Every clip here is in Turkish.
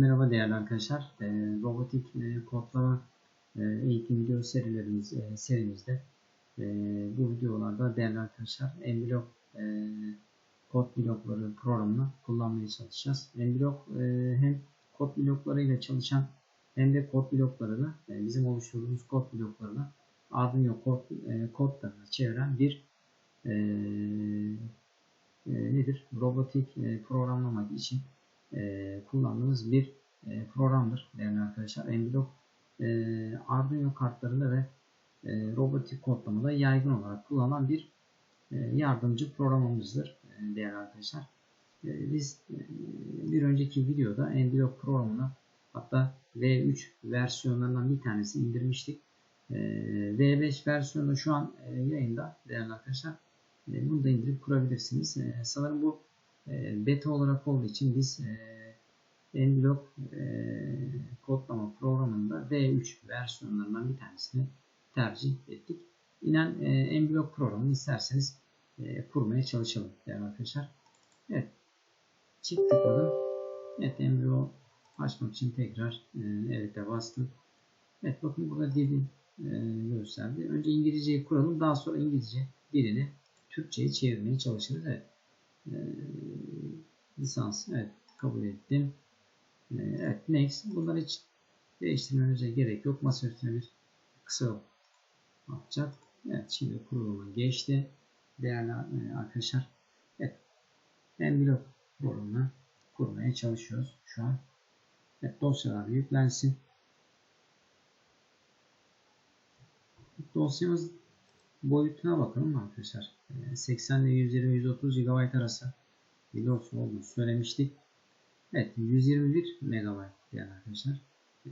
merhaba değerli arkadaşlar. Ee, robotik e, kodlama e, eğitim video serilerimiz e, serimizde e, bu videolarda değerli arkadaşlar Emblok kod blokları programını kullanmaya çalışacağız. Emblok hem kod bloklarıyla çalışan hem de kod bloklarını e, bizim oluşturduğumuz kod bloklarını Arduino kod, e, kodlarına çeviren bir nedir? Robotik programlamak için e, kullandığımız bir e, programdır değerli arkadaşlar. Envelop e, Arduino kartlarında ve robotik kodlamada yaygın olarak kullanılan bir yardımcı programımızdır değerli arkadaşlar. Biz bir önceki videoda Envelop programını hatta V3 versiyonlarından bir tanesi indirmiştik. E, V5 versiyonu şu an yayında değerli arkadaşlar. E, bunu da indirip kurabilirsiniz. E, sanırım bu e, beta olarak olduğu için biz e, Nblock e, kodlama programında V3 versiyonlarından bir tanesini tercih ettik. İnen e, Nblock programını isterseniz e, kurmaya çalışalım değerli arkadaşlar. Evet. Çift tıkladım. Evet Nblock açmak için tekrar evet'e bastım. Evet bakın burada dili gösterdi. Önce İngilizceyi kuralım. Daha sonra İngilizce dilini Türkçe'ye çevirmeye çalışırız. Evet. E, lisans. Evet. Kabul ettim. E, evet. Next. Bunları hiç değiştirmemize gerek yok. Masa bir kısa yapacak. Evet. Şimdi kuruluma geçti. Değerli e, arkadaşlar. Evet. En blok programını kurmaya çalışıyoruz şu an. Evet. Dosyalar yüklensin. Dosyamız boyutuna bakalım arkadaşlar. 80 ile 120 130 GB arası bir dosya olduğunu söylemiştik. Evet 121 MB yani arkadaşlar.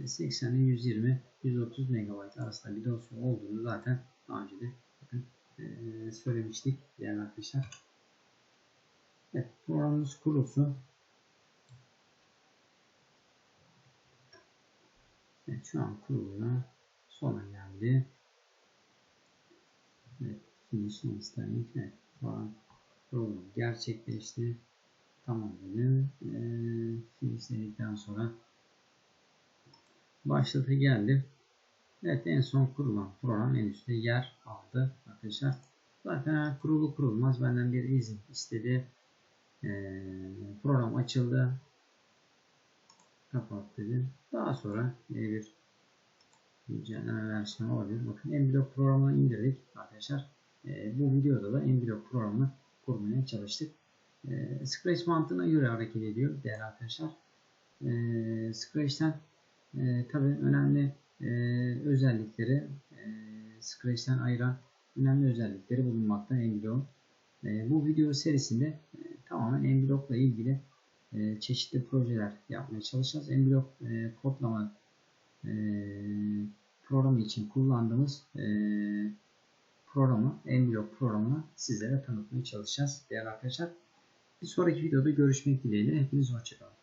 80 ile 120 130 MB arasında bir dosya olduğunu zaten daha önce de e, söylemiştik değerli arkadaşlar. Evet programımız kurulsun. Evet şu an kuruluyor. Sona geldi. Evet, finish installation evet, falan program gerçekleşti. Tamam dedim. E, finishledikten sonra başlatı geldi. Evet en son kurulan program en üstte yer aldı arkadaşlar. Zaten kurulu kurulmaz benden bir izin istedi. E, program açıldı. Kapat dedim. Daha sonra bir güncelleme versiyonu olabilir. Bakın Nblock programını indirdik arkadaşlar. E, bu videoda da Nblock programını kurmaya çalıştık. E, Scratch mantığına göre hareket ediyor değerli arkadaşlar. E, Scratch'ten e, tabi önemli e, özellikleri e, Scratch'ten ayıran önemli özellikleri bulunmakta Nblock'un. E, bu video serisinde e, tamamen Nblock'la ilgili e, çeşitli projeler yapmaya çalışacağız. Nblock e, kodlama e, programı için kullandığımız e, programı, Nblock programını sizlere tanıtmaya çalışacağız değerli arkadaşlar. Bir sonraki videoda görüşmek dileğiyle. Hepiniz hoşçakalın.